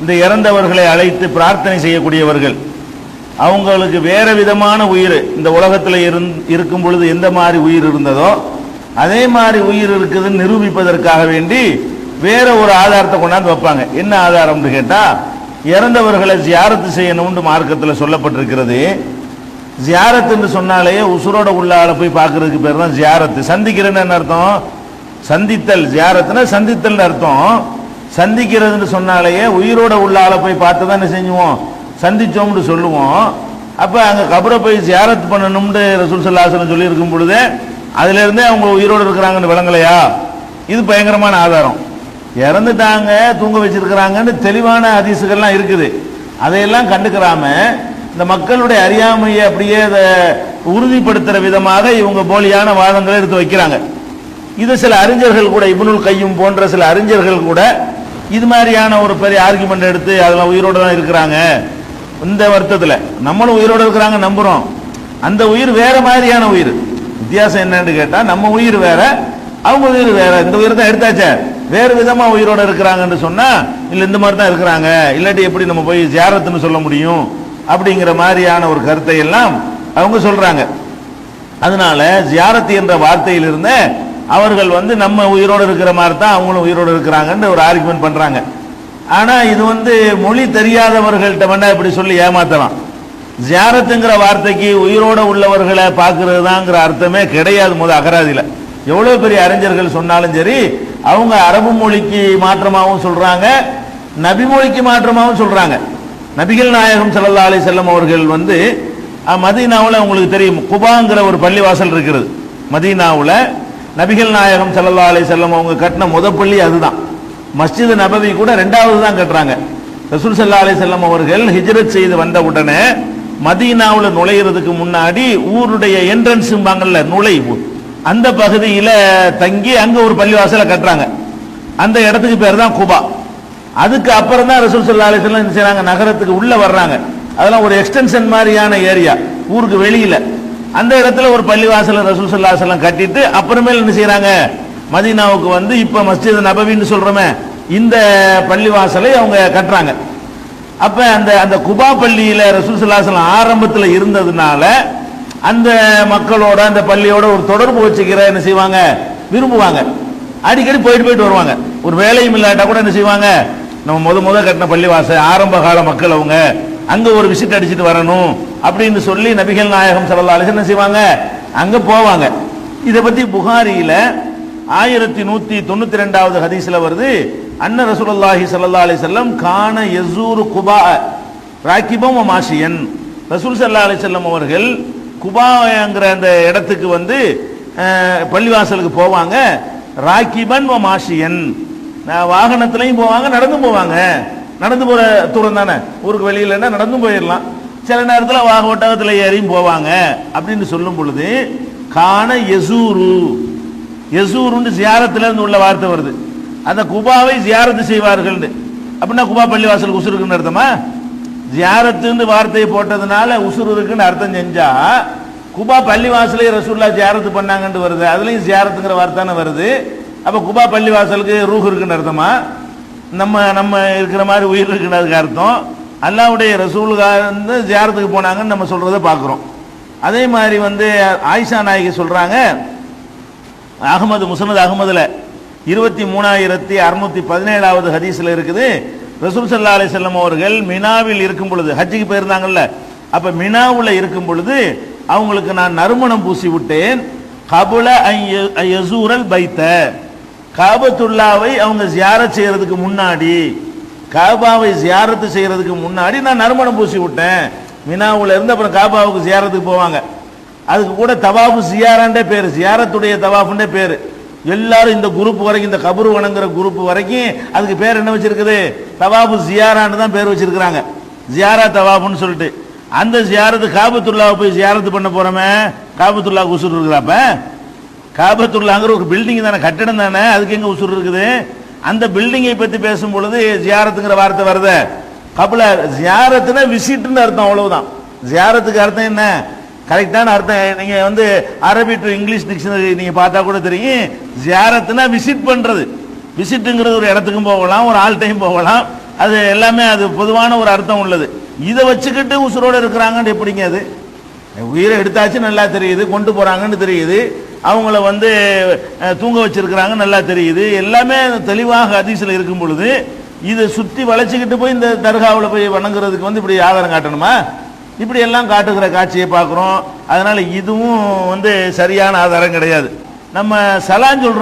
இந்த இறந்தவர்களை அழைத்து பிரார்த்தனை செய்யக்கூடியவர்கள். அவங்களுக்கு வேற விதமான உயிர் இந்த உலகத்தில் இருந் இருக்கும் பொழுது எந்த மாதிரி உயிர் இருந்ததோ அதே மாதிரி உயிர் இருக்குதுன்னு நிரூபிப்பதற்காக வேண்டி வேற ஒரு ஆதாரத்தை கொண்டாந்து வைப்பாங்க. என்ன ஆதாரம்னு கேட்டா இறந்தவர்களை ஜியாரத்து செய்யணும்னு மார்க்கத்தில் சொல்லப்பட்டிருக்கிறது. ஜியாரத் என்று சொன்னாலே உசுரோட உள்ளால போய் பார்க்கறதுக்கு பேர் தான் ஜியாரத்து. சந்திக்கிறேன்னு என்ன அர்த்தம்? சந்தித்தல். ஜியாரத்துனா சந்தித்தல்னு அர்த்தம். சந்திக்கிறதுன்னு சொன்னாலேயே உயிரோட உள்ள ஆளை போய் பார்த்து தான் என்ன செஞ்சுவோம். சந்திச்சோம்னு சொல்லுவோம். அப்போ அங்கே கபரை போய் ஜியாரத் பண்ணணும்னு ரசூல் சல்லாசனம் சொல்லியிருக்கும் பொழுது அதுலேருந்தே அவங்க உயிரோடு இருக்கிறாங்கன்னு விளங்கலையா? இது பயங்கரமான ஆதாரம். இறந்துட்டாங்க தூங்க வச்சிருக்கிறாங்கன்னு தெளிவான அதிசுகள்லாம் இருக்குது. அதையெல்லாம் கண்டுக்கிறாம இந்த மக்களுடைய அறியாமையை அப்படியே அதை உறுதிப்படுத்துகிற விதமாக இவங்க போலியான வாதங்களை எடுத்து வைக்கிறாங்க. இது சில அறிஞர்கள் கூட இபுனுல் கையும் போன்ற சில அறிஞர்கள் கூட இது மாதிரியான ஒரு பெரிய ஆர்குமெண்ட் எடுத்து அதெல்லாம் உயிரோட தான் இருக்கிறாங்க. இந்த வருத்தத்தில். நம்மளும் உயிரோட இருக்கிறாங்க நம்புகிறோம் அந்த உயிர் வேற மாதிரியான உயிர். வித்தியாசம் என்னன்னு கேட்டால் நம்ம உயிர் வேற அவங்க உயிர் வேற. இந்த உயிர் தான் எடுத்தாச்சே. வேறு விதமாக உயிரோட இருக்கிறாங்கன்னு சொன்னால் இல்லை இந்த மாதிரி தான் இருக்கிறாங்க. இல்லாட்டி எப்படி நம்ம போய் ஜேரத்துன்னு சொல்ல முடியும்? அப்படிங்கிற மாதிரியான ஒரு கருத்தை எல்லாம் அவங்க சொல்கிறாங்க அதனால ஜியாரத் என்ற வார்த்தையிலிருந்து அவர்கள் வந்து நம்ம உயிரோடு இருக்கிற மாதிரி தான் அவங்களும் உயிரோடு இருக்கிறாங்கன்னு ஒரு ஆர்குமெண்ட் பண்ணுறாங்க ஆனால் இது வந்து மொழி தெரியாதவர்கள்ட்ட வேணா இப்படி சொல்லி ஏமாத்தலாம். ஜியாரத்துங்கிற வார்த்தைக்கு உயிரோட உள்ளவர்களை பார்க்கறது தாங்கிற அர்த்தமே கிடையாது முதல் அகராதியில். எவ்வளோ பெரிய அறிஞர்கள் சொன்னாலும் சரி அவங்க அரபு மொழிக்கு மாற்றமாகவும் சொல்கிறாங்க நபி மொழிக்கு மாற்றமாகவும் சொல்கிறாங்க நபிகள் நாயகம் சல்லா அலி செல்லம் அவர்கள் வந்து மதீனாவில் உங்களுக்கு தெரியும் குபாங்கிற ஒரு பள்ளிவாசல் இருக்கிறது. மதீனாவில் நபிகள் நாயகம் சல்லா அலி செல்லம் அவங்க கட்டின முத பள்ளி அதுதான். மஸ்ஜித் நபவி கூட ரெண்டாவது தான் கட்டுறாங்க. ரசூல் சல்லா அலி செல்லம் அவர்கள் ஹிஜ்ரத் செய்து வந்த உடனே மதீனாவில் நுழையிறதுக்கு முன்னாடி ஊருடைய என்ட்ரன்ஸும்பாங்கல்ல நுழைவு. அந்த பகுதியில் தங்கி அங்க ஒரு பள்ளிவாசலை கட்டுறாங்க. அந்த இடத்துக்கு பேர் தான் குபா. அதுக்கு அப்புறம் தான் ரசூல் சல்லா அலி செல்லம் என்ன நகரத்துக்கு உள்ள வர்றாங்க. அதெல்லாம் ஒரு எக்ஸ்டென்ஷன் மாதிரியான ஏரியா ஊருக்கு வெளியில. அந்த இடத்துல ஒரு பள்ளிவாசலை ரசூல் ஸல்லல்லாஹு கட்டிட்டு அப்புறமேல் என்ன செய்கிறாங்க மதீனாவுக்கு வந்து இப்ப மஸ்ஜித் நபவின்னு சொல்றோமே இந்த பள்ளிவாசலை அவங்க கட்டுறாங்க. அப்ப அந்த அந்த குபா பள்ளியில ரசூல் ஸல்லல்லாஹு ஆரம்பத்தில் இருந்ததுனால அந்த மக்களோட அந்த பள்ளியோட ஒரு தொடர்பு வச்சுக்கிற என்ன செய்வாங்க? விரும்புவாங்க. அடிக்கடி போயிட்டு போயிட்டு வருவாங்க. ஒரு வேலையும் இல்லாட்டா கூட என்ன செய்வாங்க? நம்ம முத முத கட்டின பள்ளிவாசல் ஆரம்ப கால மக்கள் அவங்க அங்க ஒரு விசிட் அடிச்சுட்டு வரணும் அப்படின்னு சொல்லி நபிகள் நாயகம் சல்லா அலைஹி என்ன செய்வாங்க? அங்க போவாங்க. இதை பத்தி புகாரியில ஆயிரத்தி நூத்தி தொண்ணூத்தி ரெண்டாவது ஹதீஸ்ல வருது அன்ன ரசூலுல்லாஹி சல்லா அலி செல்லம் கான எசூரு குபா ராக்கிபம் வ மாஷியன். ரசூல் சல்லா அலி செல்லம் அவர்கள் குபாங்கிற அந்த இடத்துக்கு வந்து பள்ளிவாசலுக்கு போவாங்க. ராக்கிபன் வ மாஷியன். வாகனத்திலையும் போவாங்க நடந்தும் போவாங்க. நடந்து போற தூரம் தானே? ஊருக்கு வெளியிலன்னா நடந்தும் போயிடலாம் சில நேரத்தில் வாக ஒட்டகத்தில் ஏறியும் போவாங்க. அப்படின்னு சொல்லும் பொழுது காண எசூரு எசூருன்னு ஜியாரத்துல இருந்து உள்ள வார்த்தை வருது. அந்த குபாவை ஜியாரத்து செய்வார்கள் அப்படின்னா குபா பள்ளிவாசலுக்கு உசுரு இருக்குன்னு அர்த்தமா? ஜியாரத்துன்னு வார்த்தையை போட்டதுனால உசுரு இருக்குன்னு அர்த்தம் செஞ்சா குபா பள்ளிவாசலே ரசூல்லா ஜியாரத்து பண்ணாங்கன்னு வருது. அதுலயும் ஜியாரத்துங்கிற வார்த்தை தானே வருது. அப்ப குபா பள்ளிவாசலுக்கு ரூஹ் இருக்குன்னு அர்த்தமா? நம்ம நம்ம இருக்கிற மாதிரி உயிர் இருக்கிறதுக்கு அர்த்தம். அல்லாவுடைய ரசூலுகா வந்து ஜியாரத்துக்கு போனாங்கன்னு நம்ம சொல்றதை பார்க்குறோம். அதே மாதிரி வந்து ஆயிஷா நாயகி சொல்றாங்க அகமது முசமது அகமதுல இருபத்தி மூணாயிரத்தி அறுநூத்தி பதினேழாவது ஹதீஸ்ல இருக்குது. ரசூல் சல்லா அலி செல்லம் அவர்கள் மினாவில் இருக்கும் பொழுது ஹஜ்ஜுக்கு போயிருந்தாங்கல்ல அப்ப மினாவுல இருக்கும் பொழுது அவங்களுக்கு நான் நறுமணம் பூசி விட்டேன் கபுல யசூரல் பைத்த. காபத்துல்லாவை அவங்க ஜியாரத் செய்யறதுக்கு முன்னாடி காபாவை ஜியாரத்து செய்யறதுக்கு முன்னாடி நான் நறுமணம் பூசி விட்டேன். மினாவுல இருந்து அப்புறம் காபாவுக்கு ஜியாரத்துக்கு போவாங்க. அதுக்கு கூட தவாஃபு ஜியாராண்டே பேர் ஜியாரத்துடைய தவாஃபுண்டே பேர். எல்லாரும் இந்த குரூப் வரைக்கும் இந்த கபரு வணங்குற குரூப் வரைக்கும் அதுக்கு பேர் என்ன வச்சிருக்குது? தவாஃபு ஜியாரான்னு தான் பேர் வச்சிருக்கிறாங்க. ஜியாரா தவாஃபுன்னு சொல்லிட்டு. அந்த ஜியாரத்து காபத்துல்லாவை போய் ஜியாரத்து பண்ண போகிறோமே காபத்துல்லா உசுர் இருக்கிறாப்ப? காபத்துள்ளாங்கிற ஒரு பில்டிங் தானே கட்டிடம் தானே அதுக்கு எங்கே உசுறு இருக்குது? அந்த பில்டிங்கை பற்றி பேசும் பொழுது ஜியாரத்துங்கிற வார்த்தை வருது. கபில ஜியாரத்துனா விசிட்டுன்னு அர்த்தம் அவ்வளவுதான். ஜியாரத்துக்கு அர்த்தம் என்ன? கரெக்டான அர்த்தம். நீங்கள் வந்து அரபி டு இங்கிலீஷ் டிக்ஷனரி நீங்கள் பார்த்தா கூட தெரியும். ஜியாரத்துனா விசிட் பண்ணுறது விசிட்டுங்கிறது ஒரு இடத்துக்கும் போகலாம் ஒரு ஆள் டைம் போகலாம். அது எல்லாமே அது பொதுவான ஒரு அர்த்தம் உள்ளது. இதை வச்சுக்கிட்டு உசுரோடு இருக்கிறாங்கன்னு எப்படிங்க அது? உயிரை எடுத்தாச்சு நல்லா தெரியுது கொண்டு போகிறாங்கன்னு தெரியுது. அவங்கள வந்து தூங்க வச்சிருக்கிறாங்க நல்லா தெரியுது. எல்லாமே தெளிவாக அதிசயில் இருக்கும் பொழுது இதை சுற்றி வளைச்சிக்கிட்டு போய் இந்த தர்காவில் போய் வணங்குறதுக்கு வந்து இப்படி ஆதாரம் காட்டணுமா? இப்படி எல்லாம் காட்டுகிற காட்சியை பார்க்குறோம். அதனால் இதுவும் வந்து சரியான ஆதாரம் கிடையாது. நம்ம சலான் சொல்கிறோம்